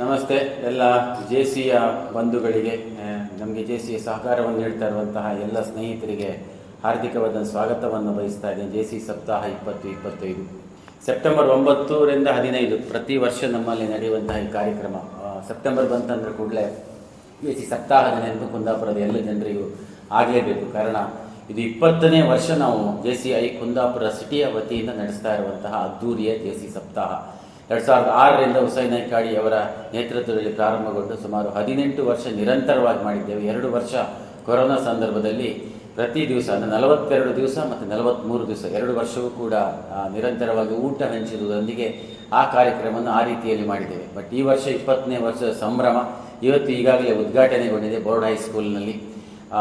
ನಮಸ್ತೆ ಎಲ್ಲ ಜೆ ಸಿಯ ಬಂಧುಗಳಿಗೆ ನಮಗೆ ಜೆ ಸಿ ಸಹಕಾರವನ್ನು ನೀಡ್ತಾ ಇರುವಂತಹ ಎಲ್ಲ ಸ್ನೇಹಿತರಿಗೆ ಹಾರ್ದಿಕವಾದ ಸ್ವಾಗತವನ್ನು ಬಯಸ್ತಾ ಇದ್ದೇನೆ. ಜೆ ಸಿ ಸಪ್ತಾಹ ಇಪ್ಪತ್ತು ಇಪ್ಪತ್ತೈದು. ಸೆಪ್ಟೆಂಬರ್ ಒಂಬತ್ತರಿಂದ ಹದಿನೈದು ಪ್ರತಿ ವರ್ಷ ನಮ್ಮಲ್ಲಿ ನಡೆಯುವಂತಹ ಈ ಕಾರ್ಯಕ್ರಮ. ಸೆಪ್ಟೆಂಬರ್ ಬಂತಂದ್ರೆ ಕೂಡಲೇ ಜೆ ಸಿ ಸಪ್ತಾಹದ ನೆನಪು ಕುಂದಾಪುರದ ಎಲ್ಲ ಜನರಿಗೂ ಆಗಲೇಬೇಕು ಕಾರಣ, ಇದು ಇಪ್ಪತ್ತನೇ ವರ್ಷ ನಾವು ಜೆ ಸಿ ಐ ಕುಂದಾಪುರ ಸಿಟಿಯ ವತಿಯಿಂದ ನಡೆಸ್ತಾ ಇರುವಂತಹ ಅದ್ದೂರಿಯ ಜೆ ಸಿ ಸಪ್ತಾಹ. ಎರಡು ಸಾವಿರದ ಆರರಿಂದ ಹುಸೈನ್ ಐಕಾಡಿ ಅವರ ನೇತೃತ್ವದಲ್ಲಿ ಪ್ರಾರಂಭಗೊಂಡು ಸುಮಾರು ಹದಿನೆಂಟು ವರ್ಷ ನಿರಂತರವಾಗಿ ಮಾಡಿದ್ದೇವೆ. ಎರಡು ವರ್ಷ ಕೊರೋನಾ ಸಂದರ್ಭದಲ್ಲಿ ಪ್ರತಿ ದಿವಸ, ಅಂದರೆ ನಲವತ್ತೆರಡು ದಿವಸ ಮತ್ತು ನಲವತ್ತ್ಮೂರು ದಿವಸ, ಎರಡು ವರ್ಷವೂ ಕೂಡ ನಿರಂತರವಾಗಿ ಊಟ ಹಂಚಿರುವುದರೊಂದಿಗೆ ಆ ಕಾರ್ಯಕ್ರಮವನ್ನು ಆ ರೀತಿಯಲ್ಲಿ ಮಾಡಿದ್ದೇವೆ. ಬಟ್ ಈ ವರ್ಷ ಇಪ್ಪತ್ತನೇ ವರ್ಷದ ಸಂಭ್ರಮ, ಇವತ್ತು ಈಗಾಗಲೇ ಉದ್ಘಾಟನೆಗೊಂಡಿದೆ ಬೋರ್ಡ್ ಹೈಸ್ಕೂಲ್ನಲ್ಲಿ. ಆ,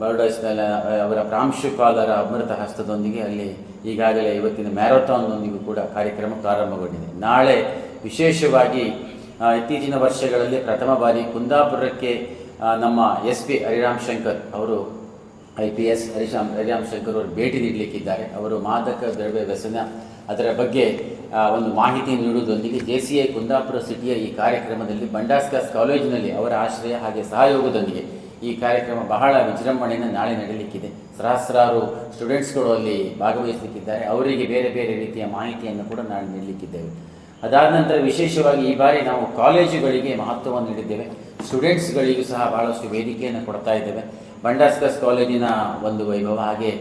ಬರ್ಡ್ ಹೈಸ್ಕೂಲ್ ಅವರ ಪ್ರಾಂಶುಪಾಲರ ಅಮೃತ ಹಸ್ತದೊಂದಿಗೆ ಅಲ್ಲಿ ಈಗಾಗಲೇ ಇವತ್ತಿನ ಮ್ಯಾರಥಾನ್ನೊಂದಿಗೂ ಕೂಡ ಕಾರ್ಯಕ್ರಮ ಪ್ರಾರಂಭಗೊಂಡಿದೆ. ನಾಳೆ ವಿಶೇಷವಾಗಿ ಇತ್ತೀಚಿನ ವರ್ಷಗಳಲ್ಲಿ ಪ್ರಥಮ ಬಾರಿ ಕುಂದಾಪುರಕ್ಕೆ ನಮ್ಮ ಎಸ್ ಪಿ ಹರಿರಾಮ್ ಶಂಕರ್ ಅವರು I P S Harisham Hariram Shankar ಅವರು ಭೇಟಿ ನೀಡಲಿಕ್ಕಿದ್ದಾರೆ. ಅವರು ಮಾದಕ ದ್ರವ್ಯ ವ್ಯಸನ ಅದರ ಬಗ್ಗೆ ಒಂದು ಮಾಹಿತಿ ನೀಡುವುದೊಂದಿಗೆ ಜೆ ಸಿ ಐ ಕುಂದಾಪುರ ಸಿಟಿಯ ಈ ಕಾರ್ಯಕ್ರಮದಲ್ಲಿ ಬಂಡಾಸ್ಕಾಸ್ ಕಾಲೇಜಿನಲ್ಲಿ ಅವರ ಆಶ್ರಯ ಹಾಗೆ ಸಹಯೋಗದೊಂದಿಗೆ ಈ ಕಾರ್ಯಕ್ರಮ ಬಹಳ ವಿಜೃಂಭಣೆಯಿಂದ ನಾಳೆ ನಡೆಯಲಿಕ್ಕಿದೆ. ಸಹಸ್ರಾರು ಸ್ಟೂಡೆಂಟ್ಸ್ಗಳು ಅಲ್ಲಿ ಭಾಗವಹಿಸಲಿಕ್ಕಿದ್ದಾರೆ. ಅವರಿಗೆ ಬೇರೆ ಬೇರೆ ರೀತಿಯ ಮಾಹಿತಿಯನ್ನು ಕೂಡ ನಾಳೆ ನೀಡಲಿಕ್ಕಿದ್ದೇವೆ. ಅದಾದ ನಂತರ ವಿಶೇಷವಾಗಿ ಈ ಬಾರಿ ನಾವು ಕಾಲೇಜುಗಳಿಗೆ ಮಹತ್ವವನ್ನು ನೀಡಿದ್ದೇವೆ. ಸ್ಟೂಡೆಂಟ್ಸ್ಗಳಿಗೂ ಸಹ ಭಾಳಷ್ಟು ವೇದಿಕೆಯನ್ನು ಕೊಡ್ತಾ ಇದ್ದೇವೆ. ಬಂಡಾಸ್ಕಸ್ ಕಾಲೇಜಿನ ಒಂದು ವೈಭವ, ಹಾಗೆ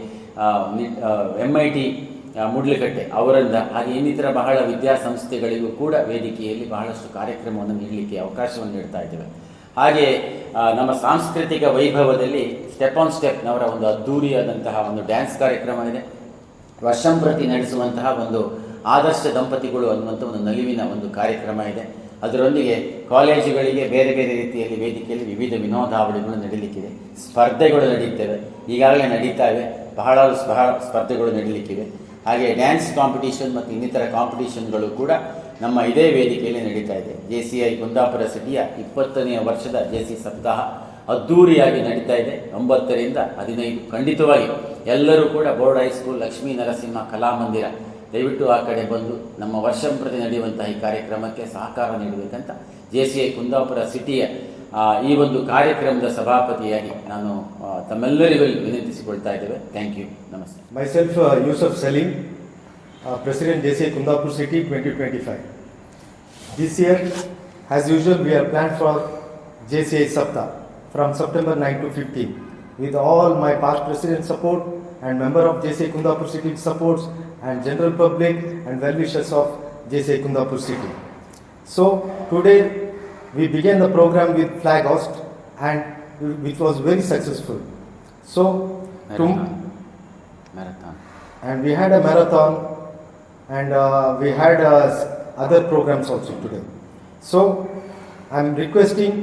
ಎಂ ಐ ಟಿ ಮುಡ್ಲಿಕಟ್ಟೆ ಅವರಿಂದ, ಹಾಗೆ ಇನ್ನಿತರ ಬಹಳ ವಿದ್ಯಾಸಂಸ್ಥೆಗಳಿಗೂ ಕೂಡ ವೇದಿಕೆಯಲ್ಲಿ ಬಹಳಷ್ಟು ಕಾರ್ಯಕ್ರಮವನ್ನು ನೀಡಲಿಕ್ಕೆ ಅವಕಾಶವನ್ನು ನೀಡ್ತಾ ಇದ್ದೇವೆ. ಹಾಗೆ ನಮ್ಮ ಸಾಂಸ್ಕೃತಿಕ ವೈಭವದಲ್ಲಿ ಸ್ಟೆಪ್ ಆನ್ ಸ್ಟೆಪ್ ನವರ ಒಂದು ಅದ್ಧೂರಿಯಾದಂತಹ ಒಂದು ಡ್ಯಾನ್ಸ್ ಕಾರ್ಯಕ್ರಮ ಇದೆ ವರ್ಷಂಪ್ರತಿ ನಡೆಸುವಂತಹ ಒಂದು ಆದರ್ಶ ದಂಪತಿಗಳು ಅನ್ನುವಂಥ ಒಂದು ನಲಿವಿನ ಒಂದು ಕಾರ್ಯಕ್ರಮ ಇದೆ. ಅದರೊಂದಿಗೆ ಕಾಲೇಜುಗಳಿಗೆ ಬೇರೆ ಬೇರೆ ರೀತಿಯಲ್ಲಿ ವೇದಿಕೆಯಲ್ಲಿ ವಿವಿಧ ವಿನೋದಾವಳಿಗಳು ನಡೀಲಿಕ್ಕಿದೆ. ಸ್ಪರ್ಧೆಗಳು ನಡೀತವೆ. ಈಗಾಗಲೇ ನಡೀತಾ ಇವೆ ಬಹಳ ಬಹಳ ಸ್ಪರ್ಧೆಗಳು ನಡೀಲಿಕ್ಕಿವೆ ಹಾಗೆ ಡ್ಯಾನ್ಸ್ ಕಾಂಪಿಟೀಷನ್ ಮತ್ತು ಇನ್ನಿತರ ಕಾಂಪಿಟೀಷನ್ಗಳು ಕೂಡ ನಮ್ಮ ಇದೇ ವೇದಿಕೆಯಲ್ಲಿ ನಡೀತಾ ಇದೆ. ಜೆ ಸಿ ಐ ಕುಂದಾಪುರ ಸಿಟಿಯ ಇಪ್ಪತ್ತನೆಯ ವರ್ಷದ ಜೆ ಸಿ ಸಪ್ತಾಹ ಅದ್ದೂರಿಯಾಗಿ ನಡೀತಾ ಇದೆ. ಒಂಬತ್ತರಿಂದ ಹದಿನೈದು ಖಂಡಿತವಾಗಿ. ಎಲ್ಲರೂ ಕೂಡ board high school Lakshmi Narasimha Kalamandira ದಯವಿಟ್ಟು ಆ ಕಡೆ ಬಂದು ನಮ್ಮ ವರ್ಷಂಪ್ರತಿ ನಡೆಯುವಂತಹ ಈ ಕಾರ್ಯಕ್ರಮಕ್ಕೆ ಸಹಕಾರ ನೀಡಬೇಕಂತ ಜೆ ಸಿ ಐ ಕುಂದಾಪುರ ಸಿಟಿಯ ಈ ಒಂದು ಕಾರ್ಯಕ್ರಮದ ಸಭಾಪತಿಯಾಗಿ ನಾನು ತಮ್ಮೆಲ್ಲರಿಗೂ ವಿನಂತಿಸಿಕೊಳ್ತಾ ಇದ್ದೇವೆ. Thank you. ನಮಸ್ತೆ. Myself Yusuf Salim, Uh, president J C Kundapur City 2025. This year, as usual, we have planned for J C Sapta from September 9 to 15. With all my past president support and member of J C Kundapur City supports and general public and well-wishers of J C Kundapur City. So today we began the program with flag host and which was very successful. So marathon. marathon. And we had a marathon and uh, we had uh, other programs also today so I am requesting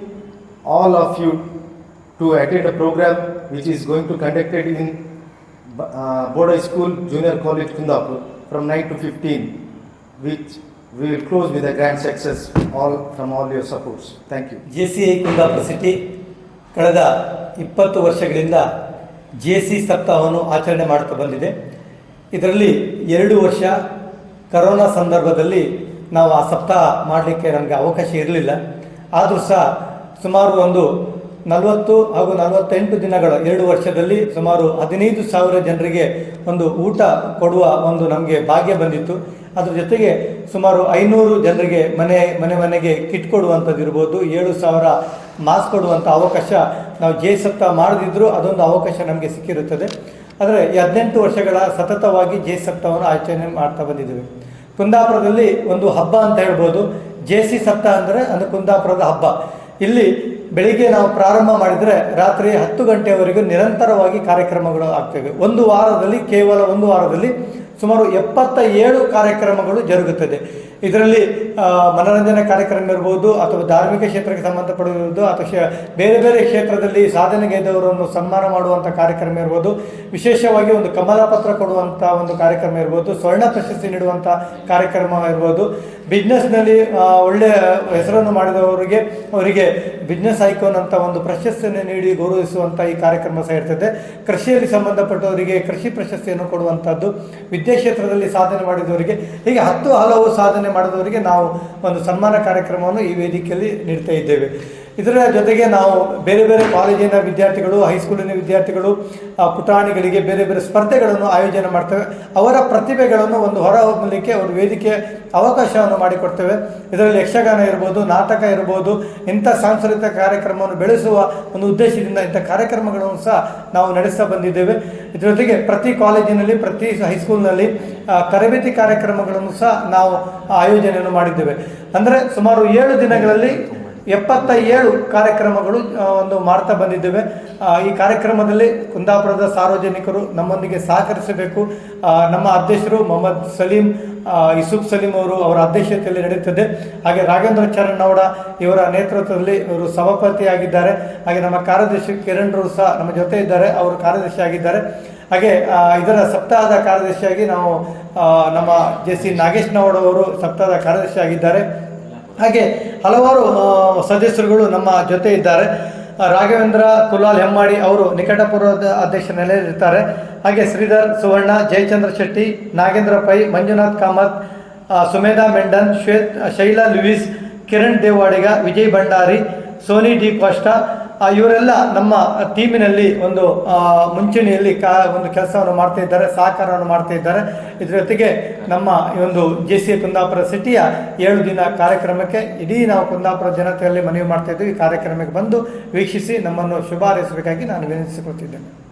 all of you to attend a program which is going to conducted in uh, Bodai School Junior College Kundapur from 9 to 15 which we will close with a grand success all from all your supports thank you JCA Kundapur City ಕಳೆದ ಇಪ್ಪತ್ತು ವರ್ಷಗಳಿಂದ J C ಸಪ್ತಾಹವನ್ನು ಆಚರಣೆ ಮಾಡುತ್ತಾ ಬಂದಿದೆ ಇದರಲ್ಲಿ ಎರಡು ವರ್ಷ corona ಸಂದರ್ಭದಲ್ಲಿ ನಾವು ಆ ಸಪ್ತಾಹ ಮಾಡಲಿಕ್ಕೆ ನಮಗೆ ಅವಕಾಶ ಇರಲಿಲ್ಲ. ಆದರೂ ಸಹ ಸುಮಾರು ಒಂದು ನಲವತ್ತು ಹಾಗೂ ನಲವತ್ತೆಂಟು ದಿನಗಳ ಎರಡು ವರ್ಷದಲ್ಲಿ ಸುಮಾರು ಹದಿನೈದು ಸಾವಿರ ಜನರಿಗೆ ಒಂದು ಊಟ ಕೊಡುವ ಒಂದು ನಮಗೆ ಭಾಗ್ಯ ಬಂದಿತ್ತು. ಅದ್ರ ಜೊತೆಗೆ ಸುಮಾರು ಐನೂರು ಜನರಿಗೆ ಮನೆ ಮನೆ ಮನೆಗೆ ಕಿಟ್ ಕೊಡುವಂಥದ್ದು ಇರ್ಬೋದು, ಏಳು ಸಾವಿರ ಮಾಸ್ಕ್ ಕೊಡುವಂಥ ಅವಕಾಶ ನಾವು ಜೆ ಸಪ್ತಾಹ ಮಾಡದಿದ್ದರೂ ಅದೊಂದು ಅವಕಾಶ ನಮಗೆ ಸಿಕ್ಕಿರುತ್ತದೆ. ಆದರೆ ಈ ಹದಿನೆಂಟು ವರ್ಷಗಳ ಸತತವಾಗಿ ಜೆ ಸಪ್ತವನ್ನು ಆಚರಣೆ ಮಾಡ್ತಾ ಬಂದಿದ್ದೇವೆ. ಕುಂದಾಪುರದಲ್ಲಿ ಒಂದು ಹಬ್ಬ ಅಂತ ಹೇಳ್ಬೋದು. ಜೆ ಸಿ ಸಪ್ತ ಅಂದರೆ ಅದು ಕುಂದಾಪುರದ ಹಬ್ಬ. ಇಲ್ಲಿ ಬೆಳಿಗ್ಗೆ ನಾವು ಪ್ರಾರಂಭ ಮಾಡಿದರೆ ರಾತ್ರಿ ಹತ್ತು ಗಂಟೆವರೆಗೂ ನಿರಂತರವಾಗಿ ಕಾರ್ಯಕ್ರಮಗಳು ಆಗ್ತವೆ. ಒಂದು ವಾರದಲ್ಲಿ, ಕೇವಲ ಒಂದು ವಾರದಲ್ಲಿ ಸುಮಾರು ಎಪ್ಪತ್ತ ಏಳು ಕಾರ್ಯಕ್ರಮಗಳು ಜರುಗುತ್ತದೆ. ಇದರಲ್ಲಿ ಮನೋರಂಜನೆ ಕಾರ್ಯಕ್ರಮ ಇರ್ಬೋದು, ಅಥವಾ ಧಾರ್ಮಿಕ ಕ್ಷೇತ್ರಕ್ಕೆ ಸಂಬಂಧಪಟ್ಟಿರುವುದು ಅಥವಾ ಬೇರೆ ಬೇರೆ ಕ್ಷೇತ್ರದಲ್ಲಿ ಸಾಧನೆಗೈದವರನ್ನು ಸನ್ಮಾನ ಮಾಡುವಂಥ ಕಾರ್ಯಕ್ರಮ ಇರ್ಬೋದು. ವಿಶೇಷವಾಗಿ ಒಂದು ಕಮಲ ಪತ್ರ ಕೊಡುವಂಥ ಒಂದು ಕಾರ್ಯಕ್ರಮ ಇರ್ಬೋದು, ಸ್ವರ್ಣ ಪ್ರಶಸ್ತಿ ನೀಡುವಂಥ ಕಾರ್ಯಕ್ರಮ ಇರ್ಬೋದು. ಬಿಸ್ನೆಸ್ನಲ್ಲಿ ಒಳ್ಳೆಯ ಹೆಸರನ್ನು ಮಾಡಿದವರಿಗೆ, ಅವರಿಗೆ ಬಿಸ್ನೆಸ್ ಐಕೋನ್ ಅಂತ ಒಂದು ಪ್ರಶಸ್ತಿಯನ್ನು ನೀಡಿ ಗೌರವಿಸುವಂಥ ಈ ಕಾರ್ಯಕ್ರಮ ಸಹ ಇರ್ತದೆ. ಕೃಷಿಯಲ್ಲಿ ಸಂಬಂಧಪಟ್ಟವರಿಗೆ ಕೃಷಿ ಪ್ರಶಸ್ತಿಯನ್ನು ಕೊಡುವಂಥದ್ದು ವಿದ್ಯಾಕ್ಷೇತ್ರದಲ್ಲಿ ಸಾಧನೆ ಮಾಡಿದವರಿಗೆ, ಹೀಗೆ ಹತ್ತು ಹಲವು ಸಾಧನೆ ಮಾಡಿದವರಿಗೆ ನಾವು ಒಂದು ಸನ್ಮಾನ ಕಾರ್ಯಕ್ರಮವನ್ನು ಈ ವೇದಿಕೆಯಲ್ಲಿ ನೀಡ್ತಾ ಇದ್ದೇವೆ. ಇದರ ಜೊತೆಗೆ ನಾವು ಬೇರೆ ಬೇರೆ ಕಾಲೇಜಿನ ವಿದ್ಯಾರ್ಥಿಗಳು ಹೈಸ್ಕೂಲಿನ ವಿದ್ಯಾರ್ಥಿಗಳು ಪುಟಾಣಿಗಳಿಗೆ ಬೇರೆ ಬೇರೆ ಸ್ಪರ್ಧೆಗಳನ್ನು ಆಯೋಜನೆ ಮಾಡ್ತೇವೆ. ಅವರ ಪ್ರತಿಭೆಗಳನ್ನು ಒಂದು ಹೊರ ಹೋಗಲಿಕ್ಕೆ ಒಂದು ವೇದಿಕೆ ಅವಕಾಶವನ್ನು ಮಾಡಿಕೊಡ್ತೇವೆ. ಇದರಲ್ಲಿ ಯಕ್ಷಗಾನ ಇರ್ಬೋದು, ನಾಟಕ ಇರ್ಬೋದು, ಇಂಥ ಸಾಂಸ್ಕೃತಿಕ ಕಾರ್ಯಕ್ರಮವನ್ನು ಬೆಳೆಸುವ ಒಂದು ಉದ್ದೇಶದಿಂದ ಇಂಥ ಕಾರ್ಯಕ್ರಮಗಳನ್ನು ಸಹ ನಾವು ನಡೆಸ್ತಾ ಬಂದಿದ್ದೇವೆ. ಇದರ ಜೊತೆಗೆ ಪ್ರತಿ ಕಾಲೇಜಿನಲ್ಲಿ, ಪ್ರತಿ ಹೈಸ್ಕೂಲ್ನಲ್ಲಿ ತರಬೇತಿ ಕಾರ್ಯಕ್ರಮಗಳನ್ನು ಸಹ ನಾವು ಆಯೋಜನೆಯನ್ನು ಮಾಡಿದ್ದೇವೆ. ಅಂದರೆ ಸುಮಾರು ಏಳು ದಿನಗಳಲ್ಲಿ ಎಪ್ಪತ್ತ ಏಳು ಕಾರ್ಯಕ್ರಮಗಳು ಒಂದು ಮಾಡ್ತಾ ಬಂದಿದ್ದೇವೆ. ಈ ಕಾರ್ಯಕ್ರಮದಲ್ಲಿ ಕುಂದಾಪುರದ ಸಾರ್ವಜನಿಕರು ನಮ್ಮೊಂದಿಗೆ ಸಹಕರಿಸಬೇಕು. ನಮ್ಮ ಅಧ್ಯಕ್ಷರು ಮೊಹಮ್ಮದ್ ಸಲೀಂ ಯೂಸುಫ್ ಸಲೀಂ ಅವರು ಅವರ ಅಧ್ಯಕ್ಷತೆಯಲ್ಲಿ ನಡೆಯುತ್ತದೆ. ಹಾಗೆ ರಾಘೇಂದ್ರ ಚರಣ್ ಅವರ ಇವರ ನೇತೃತ್ವದಲ್ಲಿ ಇವರು ಸಭಾಪತಿಯಾಗಿದ್ದಾರೆ. ಹಾಗೆ ನಮ್ಮ ಕಾರ್ಯದರ್ಶಿ ಕಿರಣ್ ರವರು ಸಹ ನಮ್ಮ ಜೊತೆ ಇದ್ದಾರೆ. ಅವರು ಕಾರ್ಯದರ್ಶಿ ಆಗಿದ್ದಾರೆ. ಹಾಗೆ ಇದರ ಸಪ್ತಾಹದ ಕಾರ್ಯದರ್ಶಿಯಾಗಿ ನಾವು ನಮ್ಮ ಜೆ ಸಿ ಅವರು ಸಪ್ತಾಹದ ಕಾರ್ಯದರ್ಶಿ ಆಗಿದ್ದಾರೆ ಹಾಗೆ ಹಲವಾರು ಸದಸ್ಯರುಗಳು ನಮ್ಮ ಜೊತೆ ಇದ್ದಾರೆ. ರಾಘವೇಂದ್ರ ಕುಲಾಲ್ ಹೆಮ್ಮಾಡಿ ಅವರು ನಿಕಟಪೂರ್ವದ ಅಧ್ಯಕ್ಷ ನೆಲೆಯಲ್ಲಿರ್ತಾರೆ ಹಾಗೆ Shridhar Suvarna, Jayachandra Shetty, Nagendra Pai, Manjunath Kamath Sumedha Mendon, Shwet, Shaila Louis, Kiran Devadiga Vijay Bhandari, Sony D'Costa ಇವರೆಲ್ಲ ನಮ್ಮ ಟೀಮಿನಲ್ಲಿ ಒಂದು ಮುಂಚೂಣಿಯಲ್ಲಿ ಕಾ, ಒಂದು ಕೆಲಸವನ್ನು ಮಾಡ್ತಾ ಇದ್ದಾರೆ, ಸಹಕಾರವನ್ನು ಮಾಡ್ತಾ ಇದ್ದಾರೆ. ಇದರ ಜೊತೆಗೆ ನಮ್ಮ ಈ ಒಂದು ಜೆ ಸಿ ಕುಂದಾಪುರ ಸಿಟಿಯ ಏಳು ದಿನ ಕಾರ್ಯಕ್ರಮಕ್ಕೆ ಇಡೀ ನಾವು ಕುಂದಾಪುರ ಜನತೆಯಲ್ಲಿ ಮನವಿ ಮಾಡ್ತಾ ಇದ್ದೀವಿ. ಈ ಕಾರ್ಯಕ್ರಮಕ್ಕೆ ಬಂದು ವೀಕ್ಷಿಸಿ ನಮ್ಮನ್ನು ಶುಭ ಹಾರೈಸಬೇಕಾಗಿ ನಾನು ವಿನಂತಿಸಿಕೊಳ್ತಿದ್ದೇನೆ.